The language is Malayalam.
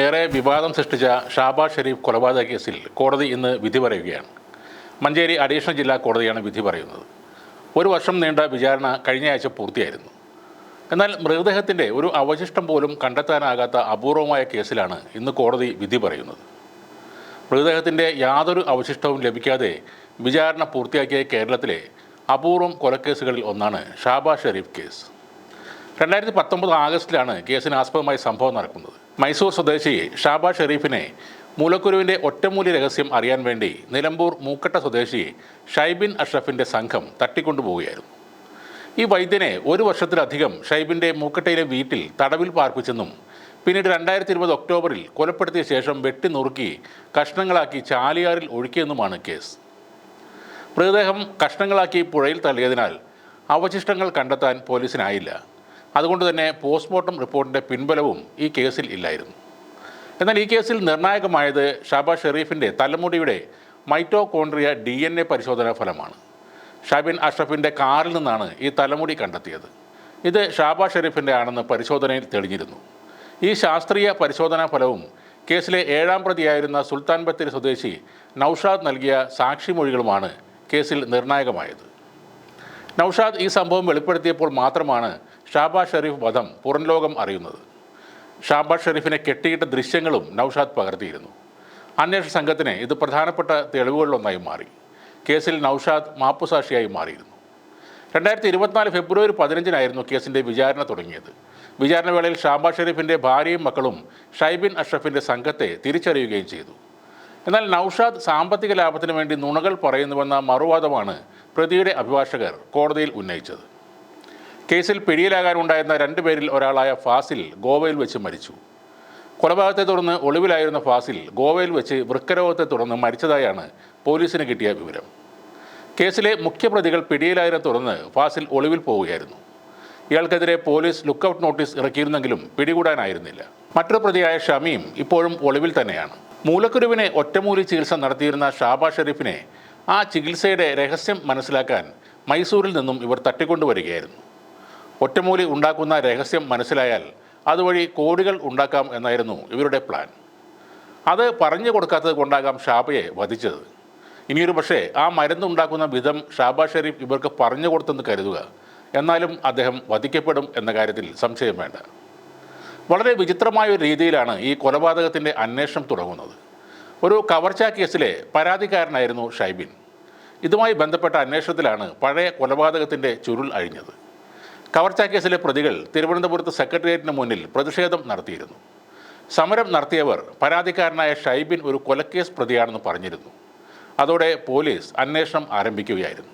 ഏറെ വിവാദം സൃഷ്ടിച്ച ഷാബാസ് ഷെരീഫ് കൊലപാതക കേസിൽ കോടതി ഇന്ന് വിധി പറയുകയാണ്. മഞ്ചേരി അഡീഷണൽ ജില്ലാ കോടതിയാണ് വിധി പറയുന്നത്. ഒരു വർഷം നീണ്ട വിചാരണ കഴിഞ്ഞയാഴ്ച പൂർത്തിയായിരുന്നു. എന്നാൽ മൃതദേഹത്തിന്റെ ഒരു അവശിഷ്ടം പോലും കണ്ടെത്താനാകാത്ത അപൂർവമായ കേസിലാണ് ഇന്ന് കോടതി വിധി പറയുന്നത്. മൃതദേഹത്തിന്റെ യാതൊരു അവശിഷ്ടവും ലഭിക്കാതെ വിചാരണ പൂർത്തിയാക്കിയ കേരളത്തിലെ അപൂർവം കൊലക്കേസുകളിൽ ഒന്നാണ് ഷാബാസ് ഷെരീഫ് കേസ്. രണ്ടായിരത്തി പത്തൊമ്പത് ആഗസ്റ്റിലാണ് കേസിന് ആസ്പദമായ സംഭവം നടക്കുന്നത്. മൈസൂർ സ്വദേശി ഷാബാ ഷെരീഫിനെ മൂലക്കുരുവിന്റെ ഒറ്റമൂലി രഹസ്യം അറിയാൻ വേണ്ടി നിലമ്പൂർ മൂക്കട്ട സ്വദേശി ഷൈബിൻ അഷ്റഫിന്റെ സംഘം തട്ടിക്കൊണ്ടുപോവുകയായിരുന്നു. ഈ വൈദ്യനെ ഒരു വർഷത്തിലധികം ഷൈബിന്റെ മൂക്കട്ടയിലെ വീട്ടിൽ തടവിൽ പാർപ്പിച്ചെന്നും പിന്നീട് രണ്ടായിരത്തി ഇരുപത് ഒക്ടോബറിൽ കൊലപ്പെടുത്തിയ ശേഷം വെട്ടി നുറുക്കി കഷ്ണങ്ങളാക്കി ചാലിയാറിൽ ഒഴുക്കിയെന്നുമാണ് കേസ്. മൃതദേഹം കഷ്ണങ്ങളാക്കി പുഴയിൽ തള്ളിയതിനാൽ അവശിഷ്ടങ്ങൾ കണ്ടെത്താൻ പോലീസിനായില്ല. അതുകൊണ്ട് തന്നെ പോസ്റ്റ്മോർട്ടം റിപ്പോർട്ടിന്റെ പിൻബലവും ഈ കേസിൽ ഇല്ലായിരുന്നു. എന്നാൽ ഈ കേസിൽ നിർണായകമായത് ഷാബാസ് ഷെറീഫിന്റെ തലമുടിയുടെ മൈറ്റോകോൺട്രിയ ഡി എൻ എ പരിശോധനാ ഫലമാണ്. ഷാബിൻ അഷ്റഫിന്റെ കാറിൽ നിന്നാണ് ഈ തലമുടി കണ്ടെത്തിയത്. ഇത് ഷാബാ ഷെരീഫിന്റെ ആണെന്ന് പരിശോധനയിൽ തെളിഞ്ഞിരുന്നു. ഈ ശാസ്ത്രീയ പരിശോധനാ ഫലവും കേസിലെ ഏഴാം പ്രതിയായിരുന്ന സുൽത്താൻ ബത്തേരി സ്വദേശി നൌഷാദ് നൽകിയ സാക്ഷിമൊഴികളുമാണ് കേസിൽ നിർണായകമായത്. നൌഷാദ് ഈ സംഭവം വെളിപ്പെടുത്തിയപ്പോൾ മാത്രമാണ് ഷാബാസ് ഷെരീഫ് വധം പുറം ലോകം അറിയുന്നത്. ഷാബാസ് ഷെരീഫിനെ കെട്ടിയിട്ട ദൃശ്യങ്ങളും നൌഷാദ് പകർത്തിയിരുന്നു. അന്വേഷണ സംഘത്തിന് ഇത് പ്രധാനപ്പെട്ട തെളിവുകളിലൊന്നായി മാറി. കേസിൽ നൌഷാദ് മാപ്പുസാക്ഷിയായി മാറിയിരുന്നു. രണ്ടായിരത്തി ഇരുപത്തിനാല് ഫെബ്രുവരി പതിനഞ്ചിനായിരുന്നു കേസിന്റെ വിചാരണ തുടങ്ങിയത്. വിചാരണ വേളയിൽ ഷാബാസ് ഷെരീഫിന്റെ ഭാര്യയും മക്കളും ഷൈബിൻ അഷ്റഫിന്റെ സംഘത്തെ തിരിച്ചറിയുകയും ചെയ്തു. എന്നാൽ നൌഷാദ് സാമ്പത്തിക ലാഭത്തിന് വേണ്ടി നുണകൾ പറയുന്നുവെന്ന മറുവാദമാണ് പ്രതിയുടെ അഭിഭാഷകർ കോടതിയിൽ ഉന്നയിച്ചത്. കേസിൽ പിടിയിലാകാനുണ്ടായിരുന്ന രണ്ടുപേരിൽ ഒരാളായ ഫാസിൽ ഗോവയിൽ വെച്ച് മരിച്ചു. കൊലപാതകത്തെ തുടർന്ന് ഒളിവിലായിരുന്ന ഫാസിൽ ഗോവയിൽ വെച്ച് വൃക്കരോഗത്തെ തുടർന്ന് മരിച്ചതായാണ് പോലീസിന് കിട്ടിയ വിവരം. കേസിലെ മുഖ്യപ്രതികൾ പിടിയിലായതിനെ തുടർന്ന് ഫാസിൽ ഒളിവിൽ പോവുകയായിരുന്നു. ഇയാൾക്കെതിരെ പോലീസ് ലുക്കൌട്ട് നോട്ടീസ് ഇറക്കിയിരുന്നെങ്കിലും പിടികൂടാനായിരുന്നില്ല. മറ്റൊരു പ്രതിയായ ഷമീം ഇപ്പോഴും ഒളിവിൽ തന്നെയാണ്. മൂലക്കുരുവിനെ ഒറ്റമൂലി ചികിത്സ നടത്തിയിരുന്ന ഷാബാ ഷെരീഫിനെ ആ ചികിത്സയുടെ രഹസ്യം മനസ്സിലാക്കാൻ മൈസൂരിൽ നിന്നും ഇവർ തട്ടിക്കൊണ്ടുവരികയായിരുന്നു. ഒറ്റമൂലി ഉണ്ടാക്കുന്ന രഹസ്യം മനസ്സിലായാൽ അതുവഴി കോടികൾ ഉണ്ടാക്കാം എന്നായിരുന്നു ഇവരുടെ പ്ലാൻ അത് പറഞ്ഞു കൊടുക്കാത്തത് കൊണ്ടാകാം ഷാബയെ വധിച്ചത്. ഇനിയൊരു പക്ഷേ ആ മരുന്നുണ്ടാക്കുന്ന വിധം ഷാബാ ഷെരീഫ് ഇവർക്ക് പറഞ്ഞു കൊടുത്തെന്ന് കരുതുക. എന്നാലും അദ്ദേഹം വധിക്കപ്പെടും എന്ന കാര്യത്തിൽ സംശയം വേണ്ട. വളരെ വിചിത്രമായ ഒരു രീതിയിലാണ് ഈ കൊലപാതകത്തിന്റെ അന്വേഷണം തുടങ്ങുന്നത്. ഒരു കവർച്ചാ കേസിലെ പരാതിക്കാരനായിരുന്നു ഷൈബിൻ. ഇതുമായി ബന്ധപ്പെട്ട അന്വേഷണത്തിലാണ് പഴയ കൊലപാതകത്തിന്റെ ചുരുൾ അഴിഞ്ഞത്. കവർച്ചാ കേസിലെ പ്രതികൾ തിരുവനന്തപുരത്ത് സെക്രട്ടേറിയറ്റിന് മുന്നിൽ പ്രതിഷേധം നടത്തിയിരുന്നു. സമരം നടത്തിയവർ പരാതിക്കാരനായ ഷൈബിൻ ഒരു കൊലക്കേസ് പ്രതിയാണെന്ന് പറഞ്ഞിരുന്നു. അതോടെ പോലീസ് അന്വേഷണം ആരംഭിക്കുകയായിരുന്നു.